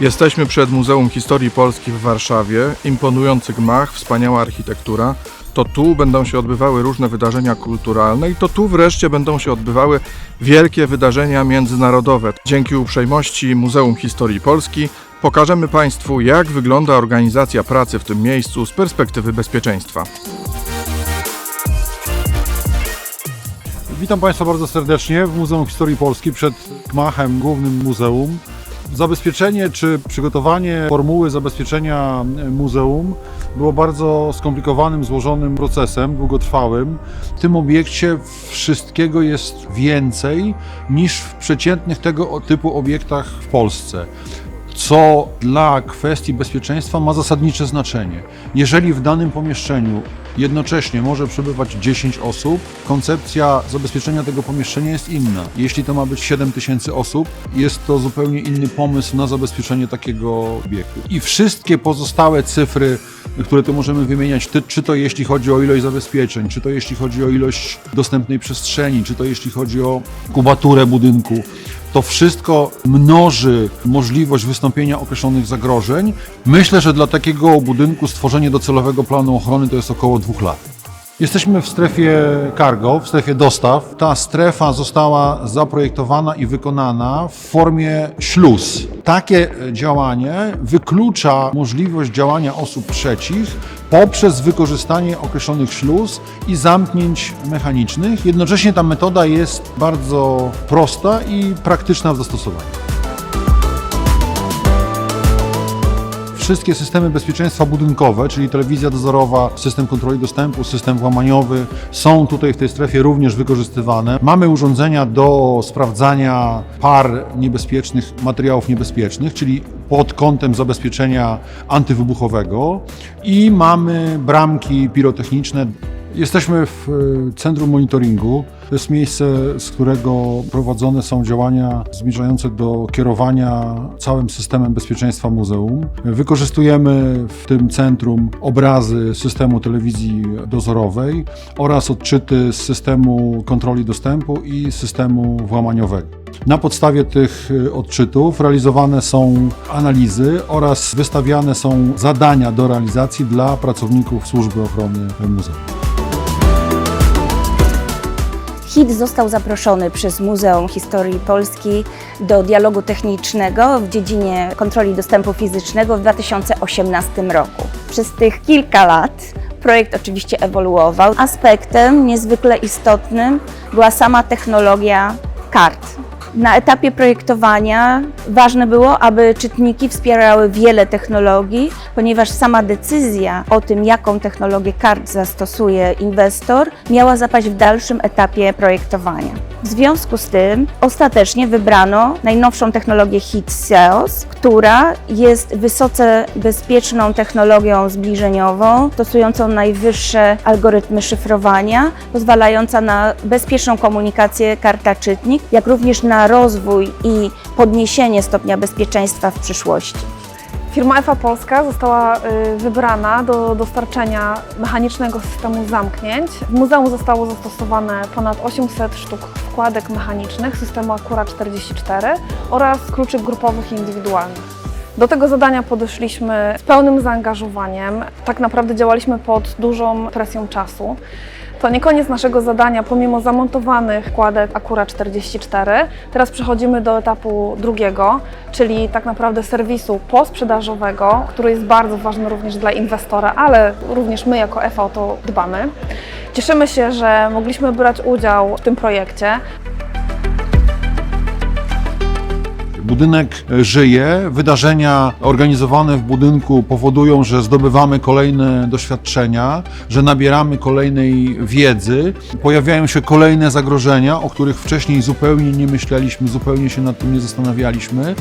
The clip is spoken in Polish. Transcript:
Jesteśmy przed Muzeum Historii Polski w Warszawie. Imponujący gmach, wspaniała architektura. To tu będą się odbywały różne wydarzenia kulturalne i to tu wreszcie będą się odbywały wielkie wydarzenia międzynarodowe. Dzięki uprzejmości Muzeum Historii Polski pokażemy Państwu, jak wygląda organizacja pracy w tym miejscu z perspektywy bezpieczeństwa. Witam Państwa bardzo serdecznie w Muzeum Historii Polski przed gmachem głównym muzeum. Zabezpieczenie czy przygotowanie formuły zabezpieczenia muzeum było bardzo skomplikowanym, złożonym procesem, długotrwałym. W tym obiekcie wszystkiego jest więcej niż w przeciętnych tego typu obiektach w Polsce co dla kwestii bezpieczeństwa ma zasadnicze znaczenie. Jeżeli w danym pomieszczeniu jednocześnie może przebywać 10 osób, koncepcja zabezpieczenia tego pomieszczenia jest inna. Jeśli to ma być 7 tysięcy osób, jest to zupełnie inny pomysł na zabezpieczenie takiego obiektu. I wszystkie pozostałe cyfry, które tu możemy wymieniać, czy to jeśli chodzi o ilość zabezpieczeń, czy to jeśli chodzi o ilość dostępnej przestrzeni, czy to jeśli chodzi o kubaturę budynku, to wszystko mnoży możliwość wystąpienia określonych zagrożeń. Myślę, że dla takiego budynku stworzenie docelowego planu ochrony to jest około dwóch lat. Jesteśmy w strefie cargo, w strefie dostaw. Ta strefa została zaprojektowana i wykonana w formie śluz. Takie działanie wyklucza możliwość działania osób trzecich poprzez wykorzystanie określonych śluz i zamknięć mechanicznych. Jednocześnie ta metoda jest bardzo prosta i praktyczna w zastosowaniu. Wszystkie systemy bezpieczeństwa budynkowe, czyli telewizja dozorowa, system kontroli dostępu, system włamaniowy, są tutaj w tej strefie również wykorzystywane. Mamy urządzenia do sprawdzania par niebezpiecznych, materiałów niebezpiecznych, czyli pod kątem zabezpieczenia antywybuchowego i mamy bramki pirotechniczne Jesteśmy w e, centrum monitoringu. To jest miejsce, z którego prowadzone są działania zmierzające do kierowania całym systemem bezpieczeństwa muzeum. Wykorzystujemy w tym centrum obrazy systemu telewizji dozorowej oraz odczyty z systemu kontroli dostępu i systemu włamaniowego. Na podstawie tych y, odczytów realizowane są analizy oraz wystawiane są zadania do realizacji dla pracowników służby ochrony muzeum. HIT został zaproszony przez Muzeum Historii Polski do dialogu technicznego w dziedzinie kontroli dostępu fizycznego w 2018 roku. Przez tych kilka lat projekt oczywiście ewoluował. Aspektem niezwykle istotnym była sama technologia kart. Na etapie projektowania ważne było, aby czytniki wspierały wiele technologii, ponieważ sama decyzja o tym, jaką technologię kart zastosuje inwestor, miała zapaść w dalszym etapie projektowania. W związku z tym ostatecznie wybrano najnowszą technologię HIT SEOS, która jest wysoce bezpieczną technologią zbliżeniową, stosującą najwyższe algorytmy szyfrowania, pozwalająca na bezpieczną komunikację karta-czytnik, jak również na rozwój i podniesienie stopnia bezpieczeństwa w przyszłości. Firma EFA Polska została y, wybrana do dostarczenia mechanicznego systemu zamknięć. W muzeum zostało zastosowane ponad 800 sztuk wkładek mechanicznych systemu Acura 44 oraz kluczy grupowych i indywidualnych. Do tego zadania podeszliśmy z pełnym zaangażowaniem. Tak naprawdę działaliśmy pod dużą presją czasu. To nie koniec naszego zadania, pomimo zamontowanych wkładek Acura 44. Teraz przechodzimy do etapu drugiego, czyli tak naprawdę serwisu posprzedażowego, który jest bardzo ważny również dla inwestora, ale również my jako EFA o to dbamy. Cieszymy się, że mogliśmy brać udział w tym projekcie. Budynek żyje, wydarzenia organizowane w budynku powodują, że zdobywamy kolejne doświadczenia, że nabieramy kolejnej wiedzy, pojawiają się kolejne zagrożenia, o których wcześniej zupełnie nie myśleliśmy, zupełnie się nad tym nie zastanawialiśmy.